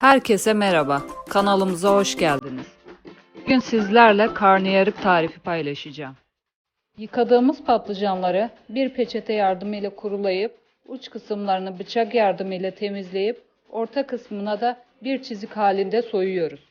Herkese merhaba. Kanalımıza hoş geldiniz. Bugün sizlerle karnıyarık tarifi paylaşacağım. Yıkadığımız patlıcanları bir peçete yardımıyla kurulayıp uç kısımlarını bıçak yardımıyla temizleyip orta kısmına da bir çizik halinde soyuyoruz.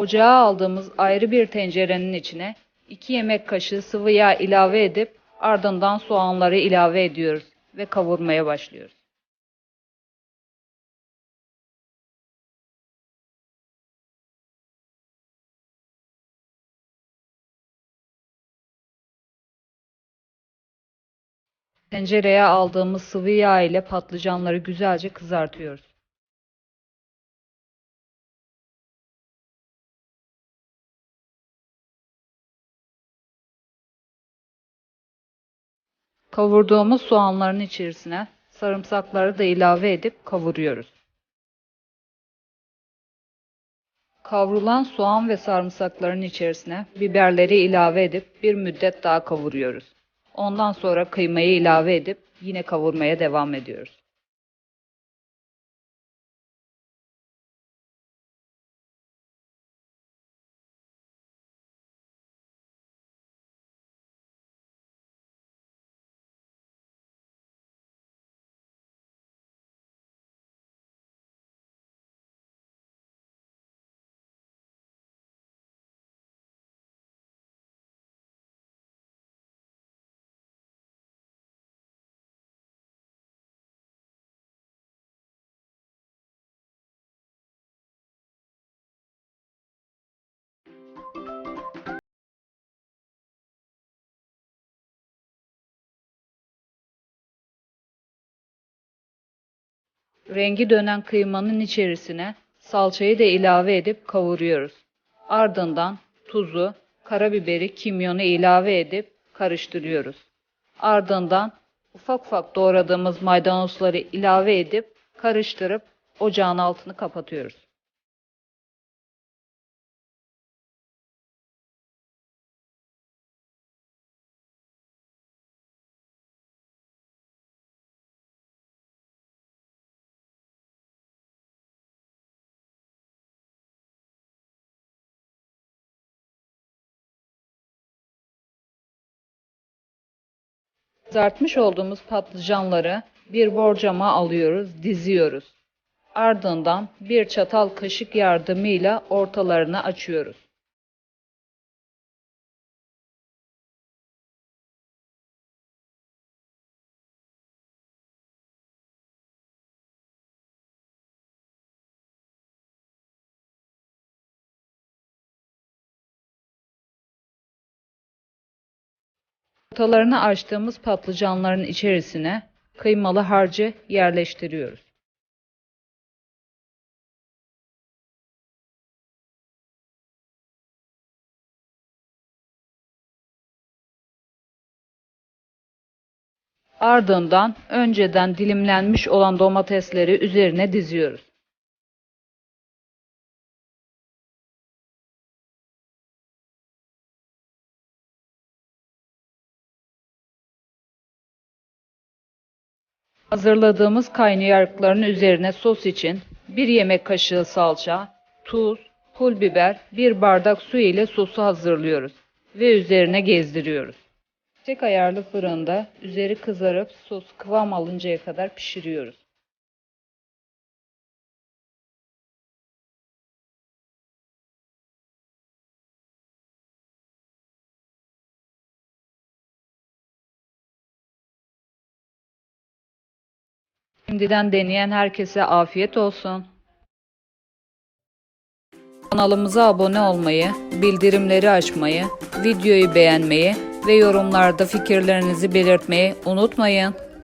Ocağa aldığımız ayrı bir tencerenin içine 2 yemek kaşığı sıvı yağ ilave edip ardından soğanları ilave ediyoruz ve kavurmaya başlıyoruz. Tencereye aldığımız sıvı yağ ile patlıcanları güzelce kızartıyoruz. Kavurduğumuz soğanların içerisine sarımsakları da ilave edip kavuruyoruz. Kavrulan soğan ve sarımsakların içerisine biberleri ilave edip bir müddet daha kavuruyoruz. Ondan sonra kıymayı ilave edip yine kavurmaya devam ediyoruz. Rengi dönen kıymanın içerisine salçayı da ilave edip kavuruyoruz. Ardından tuzu, karabiberi, kimyonu ilave edip karıştırıyoruz. Ardından ufak ufak doğradığımız maydanozları ilave edip karıştırıp ocağın altını kapatıyoruz. Kızartmış olduğumuz patlıcanları bir borcama alıyoruz, diziyoruz. Ardından bir çatal kaşık yardımıyla ortalarını açıyoruz. Ortalarını açtığımız patlıcanların içerisine kıymalı harcı yerleştiriyoruz. Ardından önceden dilimlenmiş olan domatesleri üzerine diziyoruz. Hazırladığımız kaynayarıkların üzerine sos için 1 yemek kaşığı salça, tuz, pul biber, 1 bardak su ile sosu hazırlıyoruz ve üzerine gezdiriyoruz. Tek ayarlı fırında üzeri kızarıp sos kıvam alıncaya kadar pişiriyoruz. Şimdiden deneyen herkese afiyet olsun. Kanalımıza abone olmayı, bildirimleri açmayı, videoyu beğenmeyi ve yorumlarda fikirlerinizi belirtmeyi unutmayın.